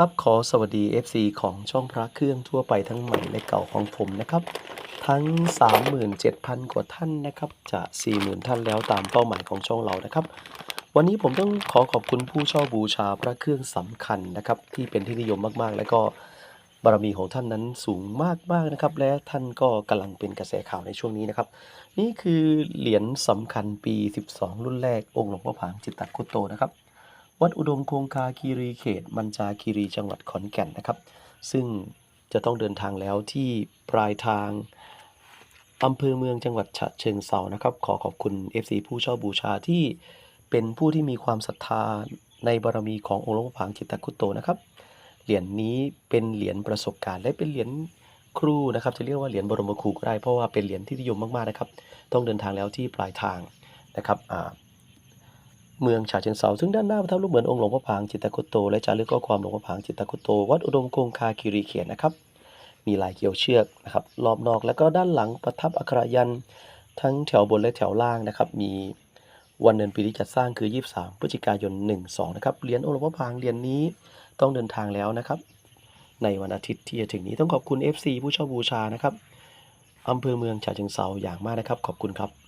ครับขอสวัสดี FC ของช่องพระเครื่องทั่วไปทั้งใหม่และเก่าของผมนะครับ ทั้ง 37,000 กว่าท่านนะครับจะ40,000 ท่านแล้วตามเป้าหมายของช่องเรานะครับ วันนี้ผมต้องขอขอบคุณผู้เช่าบูชาพระเครื่องสำคัญนะครับ ที่เป็นที่นิยมมากๆ และก็บารมีของท่านนั้นสูงมากๆนะครับ และท่านก็กำลังเป็นกระแสข่าวในช่วงนี้นะครับ นี่คือเหรียญสำคัญปี 12 รุ่นแรกองค์หลวงพ่อผางจิตตคุตโตนะครับ วัดอุดมคงคาคีรีเขต มันจาคีรีจังหวัดขอนแก่นนะครับ ซึ่งจะต้องเดินทางแล้วที่ปลายทางอำเภอเมืองจังหวัดฉะเชิงเซานะครับ ขอขอบคุณ FC ผู้เช่าบูชาที่เป็นผู้ที่มีความศรัทธาในบารมีขององค์หลวงพ่อผางจิตตคุตโตนะครับ เหรียญนี้เป็นเหรียญประสบการณ์ และเป็นเหรียญครูนะครับ จะเรียกว่าเหรียญบรมครูก็ได้เพราะว่าเป็นเหรียญที่นิยมมากๆนะครับ ต้องเดินทางแล้วที่ปลายทางนะครับอ่า เมืองฉะเชิงเทราซึ่งด้านหน้าพระทับรูปเหมือนองค์หลวงพ่อผางจิตตคุโต และจารึกข้อความหลวงพ่อผางจิตตคุโต วัดอุดมคงคาคีรีเขตนนะครับ มีลายเกี่ยวเชือกนะครับรอบนอกแล้วก็ด้านหลังประทับอักขรยันทั้งแถวบนและแถวล่างนะครับ มีวันเดือนปีที่จัดสร้างคือ 23 พฤศจิกายน 12 นะครับเหรียญองค์หลวงพ่อผางเหรียญนี้ต้องเดินทางแล้วนะครับ ในวันอาทิตย์ที่จะถึงนี้ต้องขอบคุณ FC ผู้เช่าบูชานะครับอำเภอเมืองฉะเชิงเทราอย่างมากนะครับ ขอบคุณครับ